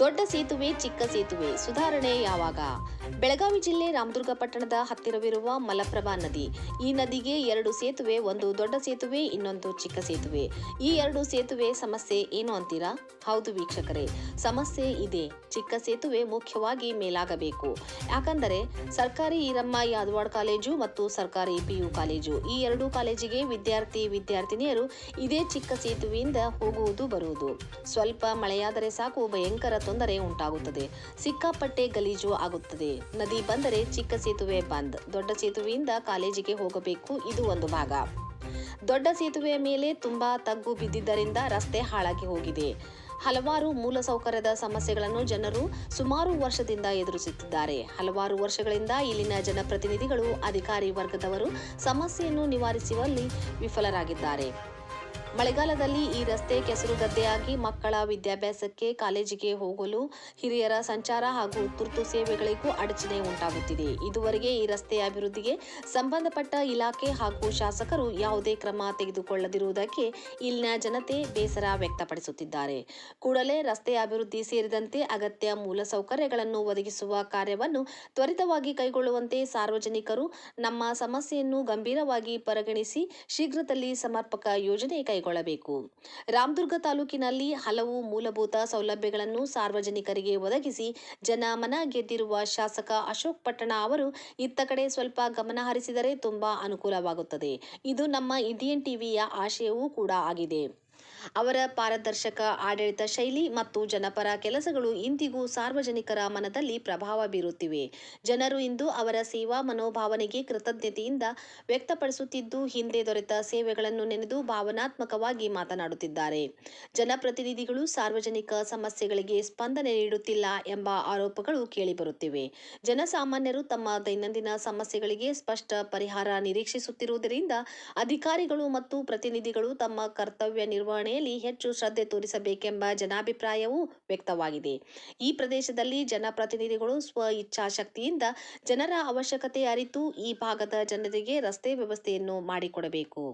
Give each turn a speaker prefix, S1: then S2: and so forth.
S1: ದೊಡ್ಡ ಸೇತುವೆ, ಚಿಕ್ಕ ಸೇತುವೆ. ಸುಧಾರಣೆ ಯಾವಾಗ? ಬೆಳಗಾವಿ ಜಿಲ್ಲೆ ರಾಮದುರ್ಗ ಪಟ್ಟಣದ ಹತ್ತಿರವಿರುವ ಮಲಪ್ರಭಾ ನದಿ. ಈ ನದಿಗೆ ಎರಡು ಸೇತುವೆ, ಒಂದು ದೊಡ್ಡ ಸೇತುವೆ, ಇನ್ನೊಂದು ಚಿಕ್ಕ ಸೇತುವೆ. ಈ ಎರಡು ಸೇತುವೆ ಸಮಸ್ಯೆ ಏನು ಅಂತೀರಾ? ಹೌದು ವೀಕ್ಷಕರೇ, ಸಮಸ್ಯೆ ಇದೆ. ಚಿಕ್ಕ ಸೇತುವೆ ಮುಖ್ಯವಾಗಿ ಮೇಲಾಗಬೇಕು. ಯಾಕಂದರೆ ಸರ್ಕಾರಿ ಈರಮ್ಮ ಯಾದವಾಡ್ ಕಾಲೇಜು ಮತ್ತು ಸರ್ಕಾರಿ ಪಿಯು ಕಾಲೇಜು. ಈ ಎರಡು ಕಾಲೇಜಿಗೆ ವಿದ್ಯಾರ್ಥಿ, ವಿದ್ಯಾರ್ಥಿನಿಯರು ಇದೇ ಚಿಕ್ಕ ಸೇತುವೆಯಿಂದ ಹೋಗುವುದು ಬರುವುದು. ಸ್ವಲ್ಪ ಮಳೆಯಾದರೆ ಸಾಕು, ಭಯಂಕರ ತೊಂದರೆ ಉಂಟಾಗುತ್ತದೆ. ಸಿಕ್ಕಾಪಟ್ಟೆ ಗಲೀಜು ಆಗುತ್ತದೆ. ನದಿ ಬಂದರೆ ಚಿಕ್ಕ ಸೇತುವೆ ಬಂದ್. ದೊಡ್ಡ ಸೇತುವೆಯಿಂದ ಕಾಲೇಜಿಗೆ ಹೋಗಬೇಕು. ಇದು ಒಂದು ಭಾಗ. ದೊಡ್ಡ ಸೇತುವೆಯ ಮೇಲೆ ತುಂಬಾ ತಗ್ಗು ಬಿದ್ದಿದ್ದರಿಂದ ರಸ್ತೆ ಹಾಳಾಗಿ ಹೋಗಿದೆ. ಹಲವಾರು ಮೂಲಸೌಕರ್ಯದ ಸಮಸ್ಯೆಗಳನ್ನು ಜನರು ಸುಮಾರು ವರ್ಷದಿಂದ ಎದುರಿಸುತ್ತಿದ್ದಾರೆ. ಹಲವಾರು ವರ್ಷಗಳಿಂದ ಇಲ್ಲಿನ ಜನಪ್ರತಿನಿಧಿಗಳು, ಅಧಿಕಾರಿ ವರ್ಗದವರು ಸಮಸ್ಯೆಯನ್ನು ನಿವಾರಿಸುವಲ್ಲಿ ವಿಫಲರಾಗಿದ್ದಾರೆ. ಮಳೆಗಾಲದಲ್ಲಿ ಈ ರಸ್ತೆ ಕೆಸರು ಗದ್ದೆಯಾಗಿ ಮಕ್ಕಳ ವಿದ್ಯಾಭ್ಯಾಸಕ್ಕೆ ಕಾಲೇಜಿಗೆ ಹೋಗಲು ಹಿರಿಯರ ಸಂಚಾರ ಹಾಗೂ ತುರ್ತು ಸೇವೆಗಳಿಗೂ ಅಡಚಣೆ ಉಂಟಾಗುತ್ತಿದೆ. ಇದುವರೆಗೆ ಈ ರಸ್ತೆಯ ಅಭಿವೃದ್ಧಿಗೆ ಸಂಬಂಧಪಟ್ಟ ಇಲಾಖೆ ಹಾಗೂ ಶಾಸಕರು ಯಾವುದೇ ಕ್ರಮ ತೆಗೆದುಕೊಳ್ಳದಿರುವುದಕ್ಕೆ ಇಲ್ಲಿನ ಜನತೆ ಬೇಸರ ವ್ಯಕ್ತಪಡಿಸುತ್ತಿದ್ದಾರೆ. ಕೂಡಲೇ ರಸ್ತೆ ಅಭಿವೃದ್ಧಿ ಸೇರಿದಂತೆ ಅಗತ್ಯ ಮೂಲಸೌಕರ್ಯಗಳನ್ನು ಒದಗಿಸುವ ಕಾರ್ಯವನ್ನು ತ್ವರಿತವಾಗಿ ಕೈಗೊಳ್ಳುವಂತೆ ಸಾರ್ವಜನಿಕರು ನಮ್ಮ ಸಮಸ್ಯೆಯನ್ನು ಗಂಭೀರವಾಗಿ ಪರಿಗಣಿಸಿ ಶೀಘ್ರದಲ್ಲಿ ಸಮರ್ಪಕ ಯೋಜನೆ ಕೈಗೊಳ್ಳಬೇಕು ರಾಮದುರ್ಗ ತಾಲೂಕಿನಲ್ಲಿ ಹಲವು ಮೂಲಭೂತ ಸೌಲಭ್ಯಗಳನ್ನು ಸಾರ್ವಜನಿಕರಿಗೆ ಒದಗಿಸಿ ಜನ ಮನ ಗೆದ್ದಿರುವ ಶಾಸಕ ಅಶೋಕ್ ಪಟ್ಟಣ ಅವರು ಇತ್ತ ಕಡೆ ಸ್ವಲ್ಪ ಗಮನ ಹರಿಸಿದರೆ ತುಂಬಾ ಅನುಕೂಲವಾಗುತ್ತದೆ. ಇದು ನಮ್ಮ ಇಂಡಿಯನ್ ಟಿವಿಯ ಆಶಯವೂ ಕೂಡ ಆಗಿದೆ. ಅವರ ಪಾರದರ್ಶಕ ಆಡಳಿತ ಶೈಲಿ ಮತ್ತು ಜನಪರ ಕೆಲಸಗಳು ಇಂದಿಗೂ ಸಾರ್ವಜನಿಕರ ಮನದಲ್ಲಿ ಪ್ರಭಾವ ಬೀರುತ್ತಿವೆ. ಜನರು ಇಂದು ಅವರ ಸೇವಾ ಮನೋಭಾವನೆಗೆ ಕೃತಜ್ಞತೆಯಿಂದ ವ್ಯಕ್ತಪಡಿಸುತ್ತಿದ್ದು ಹಿಂದೆ ದೊರೆತ ಸೇವೆಗಳನ್ನು ನೆನೆದು ಭಾವನಾತ್ಮಕವಾಗಿ ಮಾತನಾಡುತ್ತಿದ್ದಾರೆ. ಜನಪ್ರತಿನಿಧಿಗಳು ಸಾರ್ವಜನಿಕ ಸಮಸ್ಯೆಗಳಿಗೆ ಸ್ಪಂದನೆ ನೀಡುತ್ತಿಲ್ಲ ಎಂಬ ಆರೋಪಗಳು ಕೇಳಿಬರುತ್ತಿವೆ. ಜನಸಾಮಾನ್ಯರು ತಮ್ಮ ದೈನಂದಿನ ಸಮಸ್ಯೆಗಳಿಗೆ ಸ್ಪಷ್ಟ ಪರಿಹಾರ ನಿರೀಕ್ಷಿಸುತ್ತಿರುವುದರಿಂದ ಅಧಿಕಾರಿಗಳು ಮತ್ತು ಪ್ರತಿನಿಧಿಗಳು ತಮ್ಮ ಕರ್ತವ್ಯ ನಿರ್ವಹಣೆಯಲ್ಲಿ ಹೆಚ್ಚು ಶ್ರದ್ಧೆ ತೋರಿಸಬೇಕೆಂಬ ಜನಾಭಿಪ್ರಾಯವೂ ವ್ಯಕ್ತವಾಗಿದೆ. ಈ ಪ್ರದೇಶದಲ್ಲಿ ಜನಪ್ರತಿನಿಧಿಗಳು ಸ್ವ ಇಚ್ಛಾಶಕ್ತಿಯಿಂದ ಜನರ ಅವಶ್ಯಕತೆ ಅರಿತು ಈ ಭಾಗದ ಜನರಿಗೆ ರಸ್ತೆ ವ್ಯವಸ್ಥೆಯನ್ನು ಮಾಡಿಕೊಡಬೇಕು.